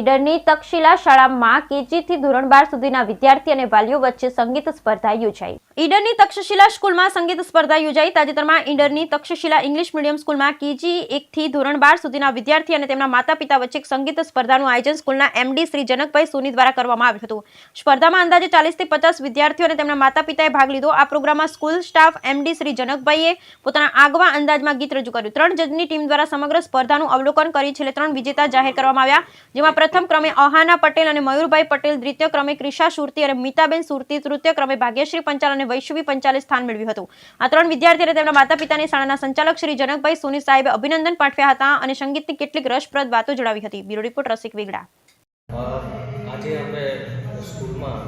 ઈડરની તક્ષશિલા શાળામાં કેજીથી ધોરણ બાર સુધીના વિદ્યાર્થી અને વાલીઓ વચ્ચે સંગીત સ્પર્ધા યોજાઈ. ઈડરની તક્ષશિલા સ્કૂલમાં સંગીત સ્પર્ધા યોજાઈ. તાજેતરમાં ઈડરની તક્ષશિલા ઇંગ્લિશ મીડિયમ સ્કૂલમાં કેજી એકથી ધોરણ બાર સુધીના વિદ્યાર્થી અને તેમના માતા પિતા વચ્ચે સંગીત સ્પર્ધાનું આયોજન સ્કૂલના એમડી શ્રી જનકભાઈ સોની દ્વારા કરવામાં આવ્યું હતું. સ્પર્ધામાં અંદાજે ચાલીસથી પચાસ વિદ્યાર્થીઓ અને તેમના માતા પિતાએ ભાગ લીધો. આ પ્રોગ્રામમાં સ્કૂલ સ્ટાફ એમડી શ્રી જનકભાઈએ પોતાના આગવા અંદાજમાં ગીત રજૂ કર્યું. ત્રણ જજની ટીમ દ્વારા સમગ્ર સ્પર્ધાનું અવલોકન કરી છેલ્લે ત્રણ વિજેતા જાહેર કરવામાં આવ્યા, જેમાં પ્રથમ ક્રમે અહાના પટેલ અને મયુરભાઈ પટેલ, દ્વિતીય ક્રમે ક્રિશા સુરતી અને મિતાબેન સુરતી, તૃતીય ક્રમે ભાગ્યશ્રી પંચાલ અને વૈશ્વી પંચાલે સ્થાન મેળવ્યું હતું. આ ત્રણ વિદ્યાર્થીઓને તેમના માતા પિતાની શાળાના સંચાલક શ્રી જનકભાઈ સુની સાહેબે અભિનંદન પાઠવ્યા હતા અને સંગીતની કેટલીક રસપ્રદ વાતો જણાવી હતી. Bureau report, Rasik Vegada. આજે આપણે સ્કૂલમાં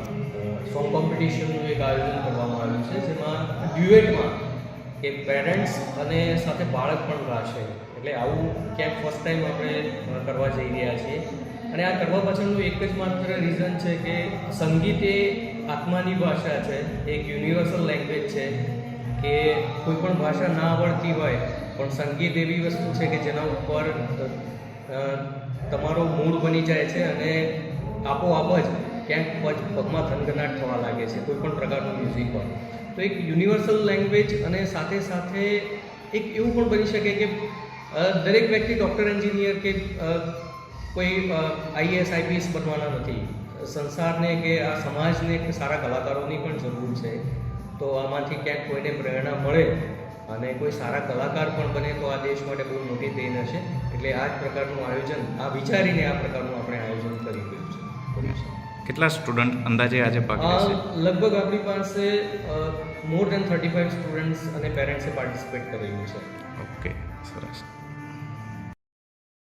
સોંગ કોમ્પિટિશનનું એક આયોજન કરવામાં આવ્યું છે, જેમાં ડ્યુએટમાં કે પેરેન્ટ્સ અને સાથે બાળક પણ ગાશે એટલે આવું ક્યાંક ફર્સ્ટ ટાઈમ આપણે કરવા જઈ રહ્યા છીએ. અને આ કરવા પાછળનું એક જ માત્ર રીઝન છે કે સંગીત એ આત્માની ભાષા છે, એક યુનિવર્સલ લેંગ્વેજ છે, કે કોઈ પણ ભાષા ના આવડતી હોય, પણ સંગીત એવી વસ્તુ છે કે જેના ઉપર તમારો મૂડ બની જાય છે અને આપોઆપ જ ક્યાંક પગ, પગમાં થનગનાટ થવા લાગે છે, કોઈ પણ પ્રકારનું મ્યુઝિક હોય. તો એક યુનિવર્સલ લેંગ્વેજ અને સાથે સાથે એક એવું પણ બની શકે કે દરેક વ્યક્તિ ડૉક્ટર એન્જિનિયર કે કોઈ આઈએસ આઈપીએસ બનવાના નથી. સંસારને કે આ સમાજને કે સારા કલાકારોની પણ જરૂર છે. તો આમાંથી ક્યાંક કોઈને પ્રેરણા મળે અને કોઈ સારા કલાકાર પણ બને તો આ દેશ માટે બહુ મોટી દેન હશે. એટલે આ જ પ્રકારનું આયોજન આ વિચારીને આ પ્રકારનું આપણે આયોજન કરી રહ્યું છે. કેટલા સ્ટુડન્ટ અંદાજે આજે ભાગ લગભગ આપણી પાસે more than thirty five students અને પેરેન્ટ્સે પાર્ટિસિપેટ કરેલું છે. ઓકે સરસ.